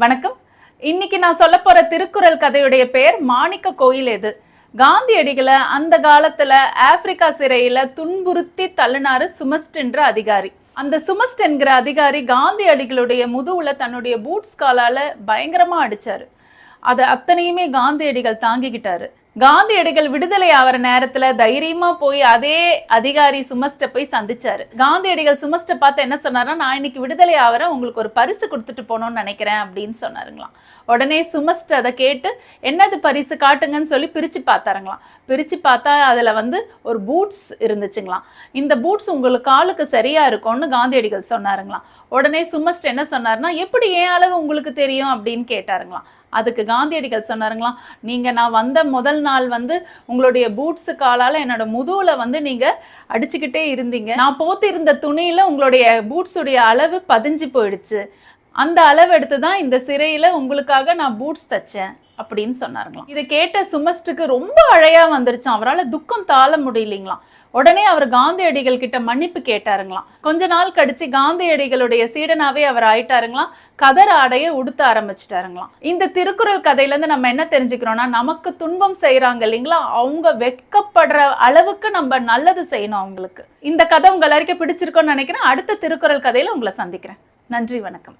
வணக்கம். இன்னைக்கு நான் சொல்ல போற திருக்குறள் கதையுடைய பெயர் மாணிக்க கோயில் எது? காந்தியடிகளை அந்த காலத்துல ஆப்பிரிக்கா சிறையில துன்புறுத்தி தள்ளினாரு சுமஸ்ட் என்ற அதிகாரி. அந்த சுமஸ்ட் என்கிற அதிகாரி காந்தியடிகளுடைய முதுகுல தன்னுடைய பூட்ஸ் காலால பயங்கரமா அடிச்சாரு. அதை அத்தனையுமே காந்தியடிகள் தாங்கிக்கிட்டாரு. காந்தியடிகள் விடுதலை ஆகிற நேரத்துல தைரியமா போய் அதே அதிகாரி சுமஸ்ட போய் சந்திச்சாரு. காந்தியடிகள் சுமஸ்ட பார்த்து என்ன சொன்னாருன்னா நான் இன்னைக்கு விடுதலை ஆகிற உங்களுக்கு ஒரு பரிசு கொடுத்துட்டு போகணும்னு நினைக்கிறேன் அப்படின்னு சொன்னாருங்களாம். உடனே சுமஸ்ட் அதை கேட்டு என்னது பரிசு காட்டுங்கன்னு சொல்லி பிரிச்சு பார்த்தாருங்களாம். பிரித்து பார்த்தா அதில் வந்து ஒரு பூட்ஸ் இருந்துச்சுங்களாம். இந்த பூட்ஸ் உங்களுக்கு காலுக்கு சரியாக இருக்கும்னு காந்தியடிகள் சொன்னாருங்களாம். உடனே சுமஸ்ட் என்ன சொன்னார்னா எப்படி ஏன் அளவு உங்களுக்கு தெரியும்? அப்படின்னு கேட்டாருங்களாம். அதுக்கு காந்தியடிகள் சொன்னாருங்களாம் நீங்கள் நான் வந்த முதல் நாள் வந்து உங்களுடைய பூட்ஸு காலால என்னோட முதுகுல வந்து நீங்கள் அடிச்சுக்கிட்டே இருந்தீங்க. நான் போத்து இருந்த துணியில் உங்களுடைய பூட்ஸுடைய அளவு பதிஞ்சு போயிடுச்சு. அந்த அளவு எடுத்து தான் இந்த சிறையில் உங்களுக்காக நான் பூட்ஸ் தைச்சேன். அப்படின்னு சொன்னாருங்களாம் இதை கேட்ட சுமஸ்டுக்கு ரொம்ப அழையா வந்துருச்சான் அவரால் துக்கம் தாழ முடியலைங்களாம். உடனே அவர் காந்தியடிகள் கிட்ட மன்னிப்பு கேட்டாருங்களாம். கொஞ்ச நாள் கடிச்சு காந்தியடிகளுடைய சீடனாவே அவர் ஆயிட்டாருங்களாம். கதர் ஆடையை உடுத்த ஆரம்பிச்சிட்டாருங்களாம். இந்த திருக்குறள் கதையில இருந்து நம்ம என்ன தெரிஞ்சுக்கிறோம்னா நமக்கு துன்பம் செய்கிறாங்க இல்லைங்களா? அவங்க வெட்கப்படுற அளவுக்கு நம்ம நல்லது செய்யணும் அவங்களுக்கு. இந்த கதை உங்க எல்லாருக்கும் பிடிச்சிருக்கோன்னு நினைக்கிறேன். அடுத்த திருக்குறள் கதையில உங்களை சந்திக்கிறேன். நன்றி வணக்கம்.